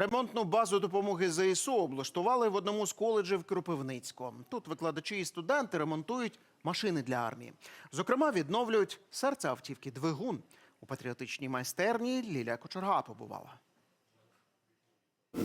Ремонтну базу допомоги ЗСУ облаштували в одному з коледжів Кропивницького. Тут викладачі і студенти ремонтують машини для армії. Зокрема, відновлюють серце автівки двигун. У патріотичній майстерні Лілія Кочерга побувала.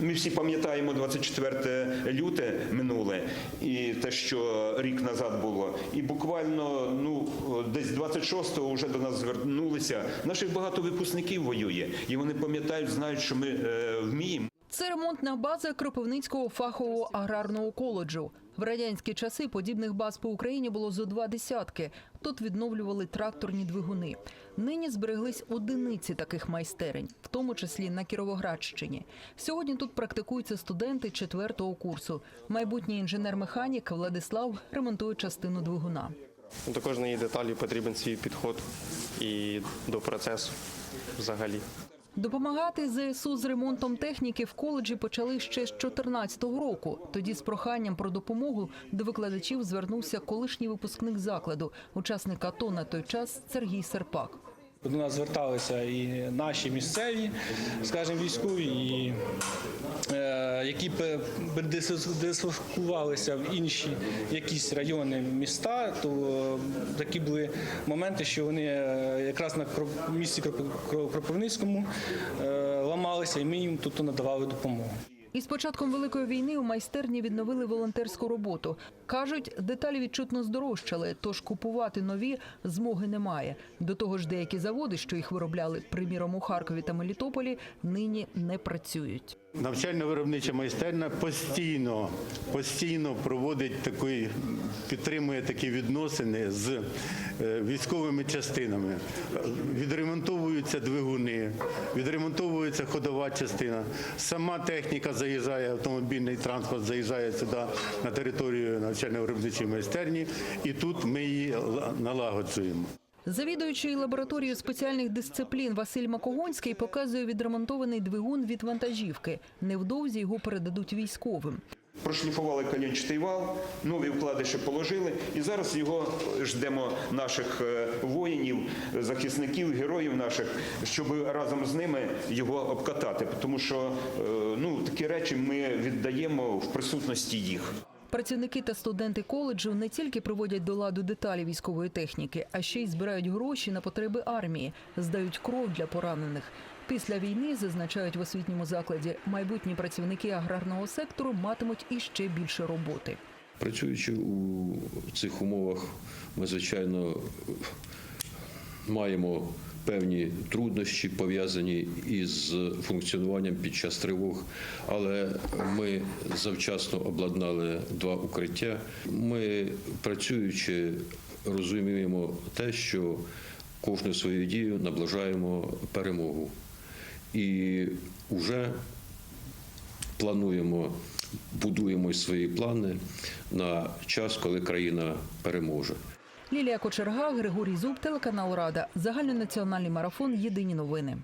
Ми всі пам'ятаємо 24 люте минуле і те, що рік назад було. І буквально ну десь 26-го вже до нас звернулися. Наших багато випускників воює, і вони пам'ятають, знають, що ми е, вміємо. Це ремонтна база Кропивницького фахового аграрного коледжу. В радянські часи подібних баз по Україні було зо два десятки. Тут відновлювали тракторні двигуни. Нині збереглись одиниці таких майстерень, в тому числі на Кіровоградщині. Сьогодні тут практикуються студенти четвертого курсу. Майбутній інженер-механік Владислав ремонтує частину двигуна. До кожної деталі потрібен свій підход і до процесу взагалі. Допомагати ЗСУ з ремонтом техніки в коледжі почали ще з 2014 року. Тоді з проханням про допомогу до викладачів звернувся колишній випускник закладу, учасник АТО на той час Сергій Серпак. До нас зверталися і наші місцеві, скажімо, військові, і, е, які пе- передислокувалися в інші якісь райони міста, то е, такі були моменти, що вони е, якраз на місці Кроп- Кропивницькому е, ламалися, і ми їм тут надавали допомогу. І з початком великої війни у майстерні відновили волонтерську роботу. кажуть, деталі відчутно здорожчали, тож купувати нові змоги немає. До того ж, деякі заводи, що їх виробляли, приміром у Харкові та Мелітополі, нині не працюють. Навчально-виробнича майстерня постійно, постійно проводить такий, підтримує такі відносини з е, військовими частинами. Відремонтовуються двигуни, відремонтовується ходова частина. Сама техніка заїжджає, автомобільний транспорт заїжджає сюди на територію навчально-виробничої майстерні, і тут ми її налагоджуємо. Завідуючий лабораторією спеціальних дисциплін Василь Макогонський показує відремонтований двигун від вантажівки. Невдовзі його передадуть військовим. Прошліфували кальончатий вал, нові вкладиші положили, і зараз його ждемо наших е, воїнів, захисників, героїв наших, щоб разом з ними його обкатати. Тому що е, ну, такі речі ми віддаємо в присутності їх. Працівники та студенти коледжу не тільки приводять до ладу деталі військової техніки, а ще й збирають гроші на потреби армії, здають кров для поранених. Після війни зазначають в освітньому закладі, майбутні працівники аграрного сектору матимуть іще більше роботи. Працюючи у цих умовах, ми звичайно маємо певні труднощі пов'язані із функціонуванням під час тривог, але ми завчасно обладнали два укриття. Ми працюючи, розуміємо те, що кожну свою дію наближаємо перемогу. І вже плануємо, будуємо свої плани на час, коли країна переможе. Лілія Кочерга, Григорій Зуб, телеканал Рада. Загальнонаціональний марафон. Єдині новини.